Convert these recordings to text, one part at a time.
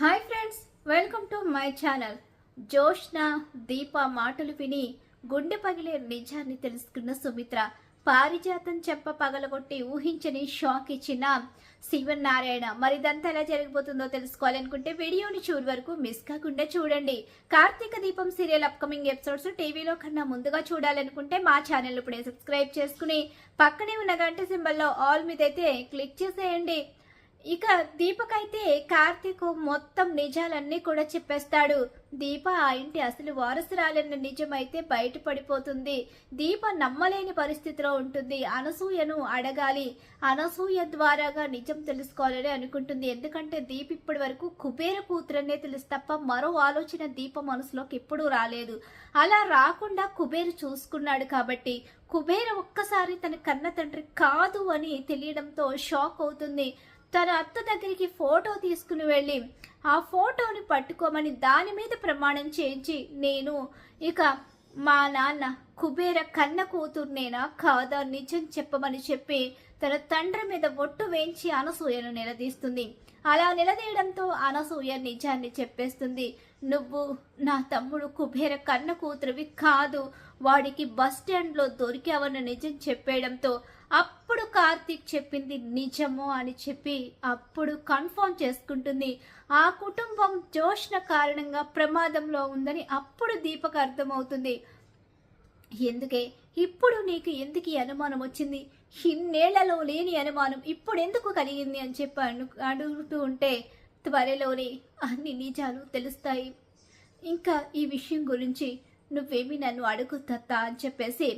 Hi friends welcome to my channel. Jyoshna Deepa మాటలు విని గుండె పగిలే నిజాన్ని తెలుసుకున్న సుమిత్ర పారిజాతం చెప్ప పగలగొట్టి ఊహించని షాక్ ఇచ్చిన శివనారాయణ. మరి ఇదంతా ఎలా జరిగిపోతుందో తెలుసుకోవాలనుకుంటే వీడియోని చూడు వరకు మిస్ కాకుండా చూడండి. కార్తీక దీపం సీరియల్ అప్కమింగ్ ఎపిసోడ్స్ టీవీలో కన్నా ముందుగా చూడాలనుకుంటే మా ఛానల్ ఇప్పుడే సబ్స్క్రైబ్ చేసుకుని పక్కనే ఉన్న గంట సింబల్లో ఆల్ మీద అయితే క్లిక్ చేసేయండి. ఇక దీపక్ అయితే కార్తీక్ మొత్తం నిజాలన్నీ కూడా చెప్పేస్తాడు. దీప ఆ ఇంటి అసలు వారసురాలన్న నిజమైతే బయటపడిపోతుంది. దీప నమ్మలేని పరిస్థితిలో ఉంటుంది. అనసూయను అడగాలి. అనసూయ ద్వారాగా నిజం తెలుసుకోవాలని అనుకుంటుంది. ఎందుకంటే దీప ఇప్పటి వరకు కుబేర కూతురనే తెలుసు తప్ప మరో ఆలోచన దీప మనసులోకి ఎప్పుడూ రాలేదు. అలా రాకుండా కుబేరు చూసుకున్నాడు కాబట్టి కుబేర ఒక్కసారి తన కన్న తండ్రి కాదు అని తెలియడంతో షాక్ అవుతుంది. తన అత్త దగ్గరికి ఫోటో తీసుకుని వెళ్ళి ఆ ఫోటోని పట్టుకోమని దాని మీద ప్రమాణం చేయించి నేను ఇక మా నాన్న కుబేర కన్న కూతుర్నేనా కాదా నిజం చెప్పమని చెప్పి తన తండ్రి మీద ఒట్టు వేయించి అనసూయను నిలదీస్తుంది. అలా నిలదీయడంతో అనసూయ నిజాన్ని చెప్పేస్తుంది. నువ్వు నా తమ్ముడు కుబేర కన్న కూతురువి కాదు. వాడికి బస్ స్టాండ్లో దొరికావన్న నిజం చెప్పేయడంతో అప్పుడు కార్తీక్ చెప్పింది నిజమో అని చెప్పి అప్పుడు కన్ఫర్మ్ చేసుకుంటుంది. ఆ కుటుంబం జోష్న కారణంగా ప్రమాదంలో ఉందని అప్పుడు దీపక్ అర్థమవుతుంది. ఎందుకే? ఇప్పుడు నీకు ఎందుకు ఈ అనుమానం వచ్చింది? ఇన్నేళ్ళలో లేని అనుమానం ఇప్పుడు ఎందుకు కలిగింది అని చెప్పి అను అడుగుతూ ఉంటే త్వరలోనే అన్ని నిజాలు తెలుస్తాయి. ఇంకా ఈ విషయం గురించి నువ్వేమి నన్ను అడుగు తత్తా అని చెప్పేసి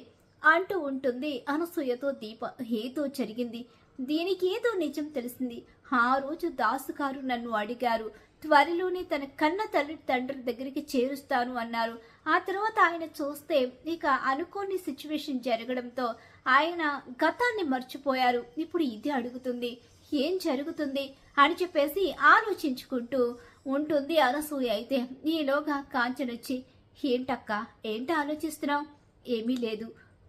అంటూ ఉంటుంది అనసూయతో దీప ఏదో జరిగింది. దీనికి ఏదో నిజం తెలిసింది. ఆ రోజు దాసు గారు నన్ను అడిగారు. త్వరలోనే తన కన్న తల్లి తండ్రి దగ్గరికి చేరుస్తాను అన్నారు. ఆ తర్వాత ఆయన చూస్తే ఇక అనుకోని సిచ్యువేషన్ జరగడంతో ఆయన గతాన్ని మర్చిపోయారు. ఇప్పుడు ఇది అడుగుతుంది. ఏం జరుగుతుంది? అని చెప్పేసి ఆలోచించుకుంటూ ఉంటుంది అనసూయ అయితే. ఈలోగా కాంచనొచ్చి ఏంటక్క? ఏంటి ఆలోచిస్తున్నావు? ఏమీ లేదు.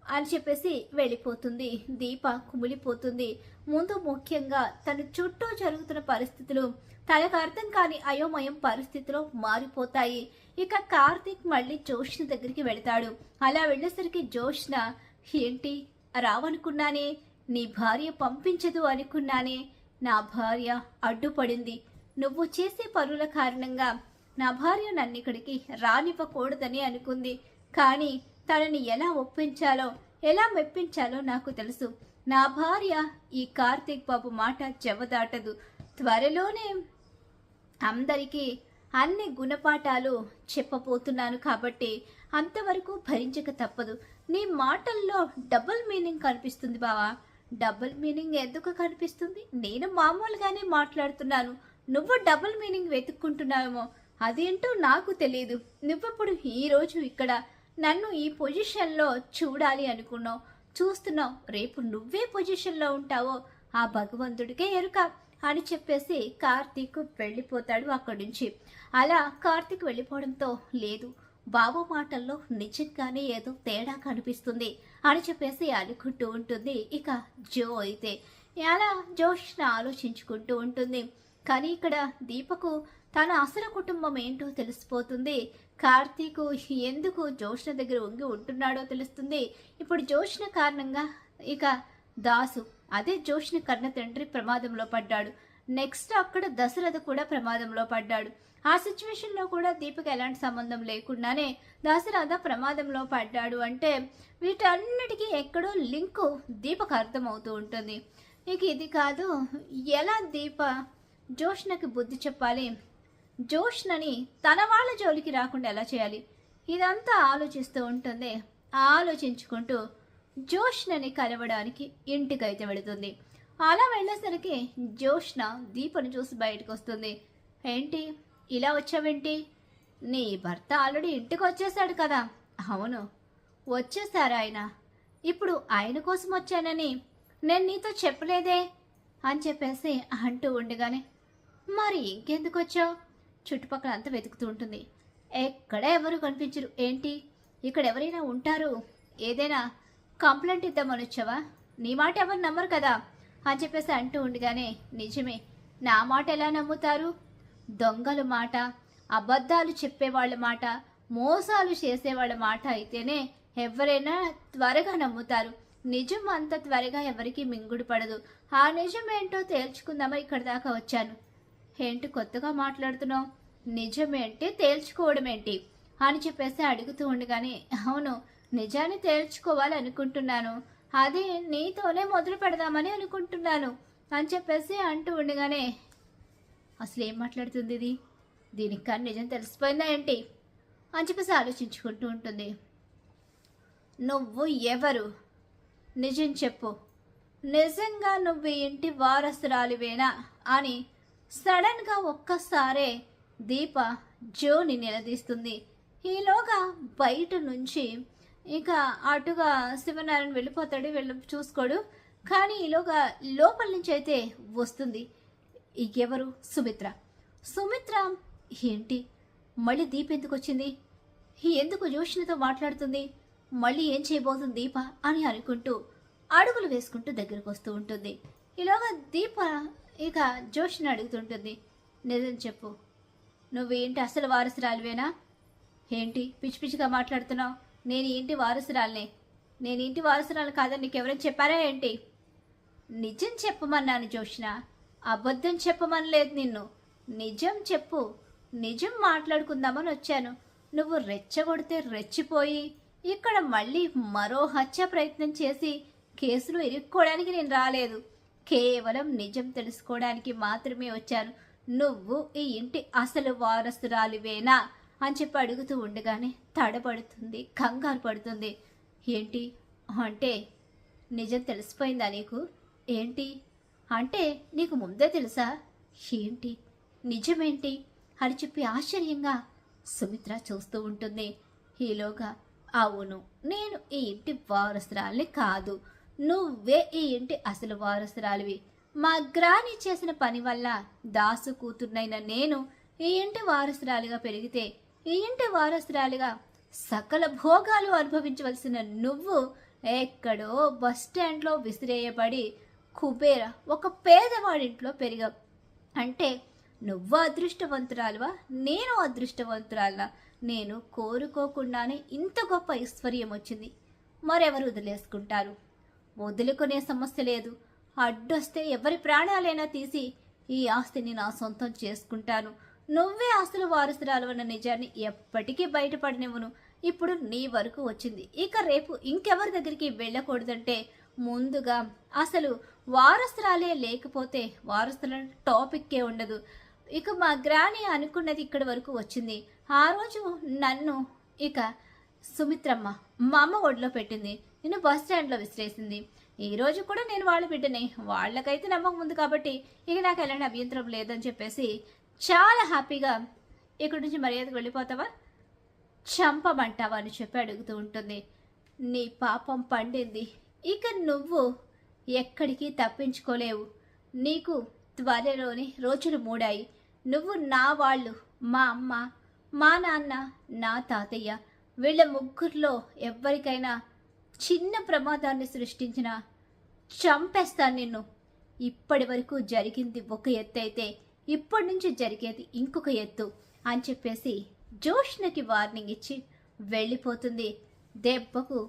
అని చెప్పేసి వెళ్ళిపోతుంది. దీప కుమిలిపోతుంది. ముందు ముఖ్యంగా తన చుట్టూ జరుగుతున్న పరిస్థితులు తనకు అర్థం కాని అయోమయం పరిస్థితిలో మారిపోతాయి. ఇక కార్తీక్ మళ్ళీ జోష్న దగ్గరికి వెళతాడు. అలా వెళ్ళేసరికి జోష్న ఏంటి? రావనుకున్నానే? నీ భార్య పంపించదు అనుకున్నానే? నా భార్య అడ్డుపడింది. నువ్వు చేసే పనుల కారణంగా నా భార్య నన్ను ఇక్కడికి రానివ్వకూడదని అనుకుంది. కానీ తనని ఎలా ఒప్పించాలో ఎలా మెప్పించాలో నాకు తెలుసు. నా భార్య ఈ కార్తీక్ బాబు మాట చెవదాటదు. త్వరలోనే అందరికీ అన్ని గుణపాఠాలు చెప్పబోతున్నాను కాబట్టి అంతవరకు భరించక తప్పదు. నీ మాటల్లో డబుల్ మీనింగ్ కనిపిస్తుంది బావా. డబుల్ మీనింగ్ ఎందుకు కనిపిస్తుంది? నేను మామూలుగానే మాట్లాడుతున్నాను. నువ్వు డబుల్ మీనింగ్ వెతుక్కుంటున్నావేమో. అదేంటో నాకు తెలియదు. నువ్వప్పుడు ఈరోజు ఇక్కడ నన్ను ఈ పొజిషన్లో చూడాలి అనుకున్నావు. చూస్తున్నావు. రేపు నువ్వే పొజిషన్లో ఉంటావో? ఆ భగవంతుడికే ఎరుక అని చెప్పేసి కార్తీక్ వెళ్ళిపోతాడు అక్కడి నుంచి. అలా కార్తీక్ వెళ్ళిపోవడంతో లేదు. బాబు మాటల్లో నిజంగానే ఏదో తేడా కనిపిస్తుంది అని చెప్పేసి అనుకుంటూ ఉంటుంది. ఇక జో అయితే. అలా జోష్న ఆలోచించుకుంటూ ఉంటుంది. కానీ ఇక్కడ దీపకు తన అసలు కుటుంబం ఏంటో తెలిసిపోతుంది. కార్తీక్ ఎందుకు జోష్న దగ్గర ఉంగి ఉంటున్నాడో తెలుస్తుంది. ఇప్పుడు జోష్న కారణంగా ఇక దాసు అదే జోష్న కన్న తండ్రి ప్రమాదంలో పడ్డాడు. నెక్స్ట్ అక్కడ దశరథ కూడా ప్రమాదంలో పడ్డాడు. ఆ సిచ్యువేషన్లో కూడా దీపక్ ఎలాంటి సంబంధం లేకుండానే దశరథ ప్రమాదంలో పడ్డాడు అంటే వీటన్నిటికీ ఎక్కడో లింకు దీపక్ అర్థమవుతూ ఉంటుంది. ఇక ఇది కాదు ఎలా దీప జోష్ణకి బుద్ధి చెప్పాలి? జోష్నని తన వాళ్ళ జోలికి రాకుండా ఎలా చేయాలి? ఇదంతా ఆలోచిస్తూ ఉంటుంది. ఆలోచించుకుంటూ జోష్నని కలవడానికి ఇంటికైతే వెళుతుంది. అలా వెళ్ళేసరికి జోష్న దీపను చూసి బయటకు వస్తుంది. ఏంటి? ఇలా వచ్చావేంటి? నీ భర్త ఆల్రెడీ ఇంటికి వచ్చేసాడు కదా. అవును. వచ్చేసారు ఆయన. ఇప్పుడు ఆయన కోసం వచ్చానని నేను నీతో చెప్పలేదే? అని చెప్పేసి అంటూ ఉండగానే మరి ఇంకెందుకు వచ్చావు? చుట్టుపక్కల అంతా వెతుకుతూ ఉంటుంది. ఎక్కడ ఎవరు కనిపించరు. ఏంటి? ఇక్కడ ఎవరైనా ఉంటారు? ఏదైనా కంప్లైంట్ ఇద్దామని వచ్చావా? నీ మాట ఎవరు నమ్మరు కదా? అని చెప్పేసి అంటూ ఉండగానే నిజమే నా మాట ఎలా నమ్ముతారు? దొంగల మాట అబద్ధాలు చెప్పేవాళ్ళ మాట మోసాలు చేసేవాళ్ళ మాట అయితేనే ఎవరైనా త్వరగా నమ్ముతారు. నిజం అంత త్వరగా ఎవరికి మింగుడు పడదు. ఆ నిజం ఏంటో తేల్చుకుందామా? ఇక్కడ దాకా వచ్చాను. ఏంటి కొత్తగా మాట్లాడుతున్నావు? నిజమేంటి? తేల్చుకోవడం ఏంటి అని చెప్పేసి అడుగుతూ ఉండగానే అవును నిజాన్ని తేల్చుకోవాలి అనుకుంటున్నాను అది నీతోనే మొదలు పెడదామని అనుకుంటున్నాను అని చెప్పేసి అంటూ ఉండగానే అసలు ఏం మాట్లాడుతుంది ఇది దీనికి కానీ నిజం తెలిసిపోయిందా ఏంటి? అని చెప్పేసి ఆలోచించుకుంటూ ఉంటుంది. నువ్వు ఎవరు? నిజం చెప్పు. నిజంగా నువ్వు ఇంటి వారసురాలివేనా? అని సడన్గా ఒక్కసారే దీప జోని నిలదీస్తుంది. ఈలోగా బయట నుంచి ఇక అటుగా శివనారాయణ వెళ్ళిపోతాడు వెళ్ళి చూసుకోడు. కానీ ఈలోగా లోపల నుంచి అయితే వస్తుంది. ఎవరు? సుమిత్ర. సుమిత్ర ఏంటి? మళ్ళీ దీప ఎందుకు వచ్చింది? ఎందుకు జోషినితో మాట్లాడుతుంది? మళ్ళీ ఏం చేయబోతుంది దీప అని అనుకుంటూ అడుగులు వేసుకుంటూ దగ్గరకు వస్తూ ఉంటుంది. ఇలాగా దీప ఇక జోషిని అడుగుతుంటుంది నిజం చెప్పు. నువ్వేంటి అసలు వారసురాలివేనా? ఏంటి పిచ్చి పిచ్చిగా మాట్లాడుతున్నావు? నేను ఏంటి వారసురాలనే? నేను ఇంటి వారసురాలు కాదని నీకు ఎవరైనా చెప్పారా ఏంటి? నిజం చెప్పమన్నాను జోష్న. అబద్ధం చెప్పమనలేదు నిన్ను. నిజం చెప్పు. నిజం మాట్లాడుకుందామని వచ్చాను. నువ్వు రెచ్చగొడితే రెచ్చిపోయి ఇక్కడ మళ్ళీ మరో హత్య ప్రయత్నం చేసి కేసులు ఇరుక్కోవడానికి నేను రాలేదు. కేవలం నిజం తెలుసుకోవడానికి మాత్రమే వచ్చాను. నువ్వు ఈ ఇంటి అసలు వారసురాలివేనా? అని చెప్పి అడుగుతూ ఉండగానే తడబడుతుంది కంగారు పడుతుంది. ఏంటి? అంటే నిజం తెలిసిపోయిందా నీకు? ఏంటి? అంటే నీకు ముందే తెలుసా? ఏంటి? నిజమేంటి? అని చెప్పి ఆశ్చర్యంగా సుమిత్ర చూస్తూ ఉంటుంది. ఈలోగా అవును నేను ఈ ఇంటి వారసురాల్ని కాదు. నువ్వే ఈ ఇంటి అసలు వారసురాలివి. మా గ్రాని చేసిన పని వల్ల దాసు కూతుర్నైన నేను ఈ ఇంటి వారసురాలిగా పెరిగితే ఈ ఇంటి వారసురాలిగా సకల భోగాలు అనుభవించవలసిన నువ్వు ఎక్కడో బస్ స్టాండ్లో విసిరేయబడి కుబేర ఒక పేదవాడింట్లో పెరిగావు. అంటే నువ్వు అదృష్టవంతురాలువా నేను అదృష్టవంతురాలా నేను కోరుకోకుండానే ఇంత గొప్ప ఐశ్వర్యం వచ్చింది. మరెవరు వదిలేసుకుంటారు? వదులుకునే సమస్య లేదు. అడ్డొస్తే ఎవరి ప్రాణాలైనా తీసి ఈ ఆస్తిని నా సొంతం చేసుకుంటాను. నువ్వే ఆస్తులు వారసురాలు అన్న నిజాన్ని ఎప్పటికీ బయటపడనివ్వను. ఇప్పుడు నీ వరకు వచ్చింది. ఇక రేపు ఇంకెవరి దగ్గరికి వెళ్ళకూడదంటే ముందుగా అసలు వారసురాలే లేకపోతే వారసుల టాపిక్కే ఉండదు. ఇక మా గ్రాని అనుకున్నది ఇక్కడి వరకు వచ్చింది. ఆ రోజు నన్ను ఇక సుమిత్రమ్మ మా అమ్మ ఒడిలో పెట్టింది. నేను బస్ స్టాండ్లో విసిరేసింది. ఈ రోజు కూడా నేను వాళ్ళ బిడ్డని. వాళ్ళకైతే నమ్మకం ఉంది కాబట్టి ఇక నాకు ఎలాంటి అభ్యంతరం లేదని చెప్పేసి చాలా హ్యాపీగా ఇక్కడి నుంచి మర్యాదకు వెళ్ళిపోతావా? చంపమంటావా అని చెప్పి అడుగుతూ ఉంటుంది. నీ పాపం పండింది. ఇక నువ్వు ఎక్కడికి తప్పించుకోలేవు. నీకు త్వరలోనే రోజులు మూడాయి. నువ్వు నా వాళ్ళు మా అమ్మ మా నాన్న నా తాతయ్య వీళ్ళ ముగ్గురిలో ఎవరికైనా చిన్న ప్రమాదాన్ని సృష్టించిన చంపేస్తాను నిన్ను. ఇప్పటి వరకు జరిగింది ఒక ఎత్తు అయితే ఇప్పటి నుంచి జరిగేది ఇంకొక ఎత్తు అని చెప్పేసి జోష్నకి వార్నింగ్ ఇచ్చి వెళ్ళిపోతుంది. దెబ్బకు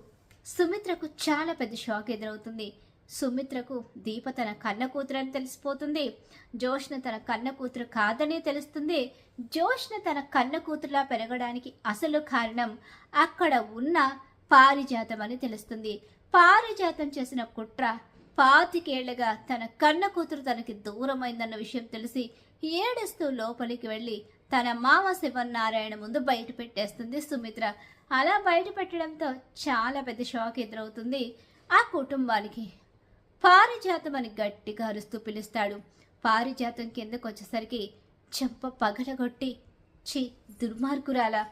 సుమిత్రకు చాలా పెద్ద షాక్ ఎదురవుతుంది. సుమిత్రకు దీప తన కన్న కూతురు అని తెలిసిపోతుంది. జోష్న తన కన్న కూతురు కాదని తెలుస్తుంది. జోష్న తన కన్న కూతురులా పెరగడానికి అసలు కారణం అక్కడ ఉన్న పారిజాతం అని తెలుస్తుంది. పారిజాతం చేసిన కుట్ర పాతికేళ్ళుగా తన కన్న కూతురు తనకి దూరమైందన్న విషయం తెలిసి ఏడుస్తూ లోపలికి వెళ్ళి తన మామ శివనారాయణ ముందు బయట పెట్టేస్తుంది సుమిత్ర. అలా బయట పెట్టడంతో చాలా పెద్ద షాక్ ఎదురవుతుంది. ఆ కుటుంబానికి పారిజాతం అని గట్టిగా అరుస్తూ పిలుస్తాడు. పారిజాతం కిందకు వచ్చేసరికి చెంప పగలగొట్టి చి దుర్మార్గురాలా?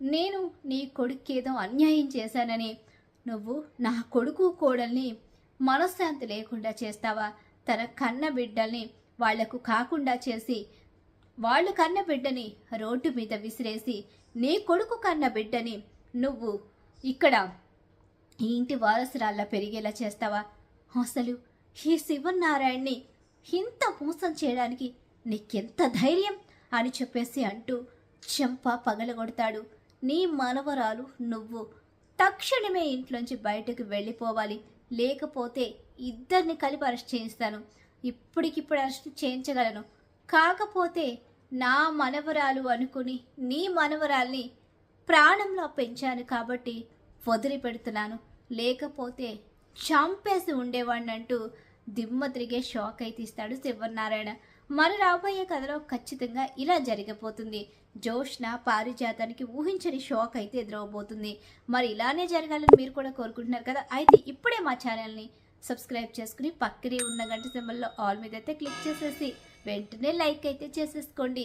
నేను నీ కొడుకేదో అన్యాయం చేశానని నువ్వు నా కొడుకు కోడల్ని మనశ్శాంతి లేకుండా చేస్తావా? తన కన్న బిడ్డల్ని వాళ్ళకు కాకుండా చేసి వాళ్ళు కన్న బిడ్డని రోడ్డు మీద విసిరేసి నీ కొడుకు కన్న బిడ్డని నువ్వు ఇక్కడ ఈ ఇంటి వారసురాల్లా పెరిగేలా చేస్తావా? అసలు ఈ శివనారాయణ్ణి ఇంత మోసం చేయడానికి నీకెంత ధైర్యం అని చెప్పేసి అంటూ చెంప పగలగొడతాడు. నీ మనవరాలు నువ్వు. తక్షణమే ఇంట్లోంచి బయటకు వెళ్ళిపోవాలి. లేకపోతే ఇద్దరిని కలిపి అరెస్ట్ చేయిస్తాను. ఇప్పటికిప్పుడు అరెస్ట్ చేయించగలను. కాకపోతే నా మనవరాలు అనుకుని నీ మనవరాల్ని ప్రాణంలో పెంచాను కాబట్టి వదిలిపెడుతున్నాను. లేకపోతే చంపేసి ఉండేవాడిని అంటూ దిమ్మ తిరిగే షాక్ అయితే ఇస్తాడు శివనారాయణ. మరి రాబోయే కథలో ఖచ్చితంగా ఇలా జరగబోతుంది జోష్న పారిజాతానికి ఊహించని షాక్ అయితే ఎదురవబోతుంది. మరి ఇలానే జరగాలని మీరు కూడా కోరుకుంటున్నారు కదా? అయితే ఇప్పుడే మా ఛానల్ని సబ్స్క్రైబ్ చేసుకుని పక్కనే ఉన్న గంట సింబల్లో ఆల్ మీద అయితే క్లిక్ చేసేసి వెంటనే లైక్ అయితే చేసేసుకోండి.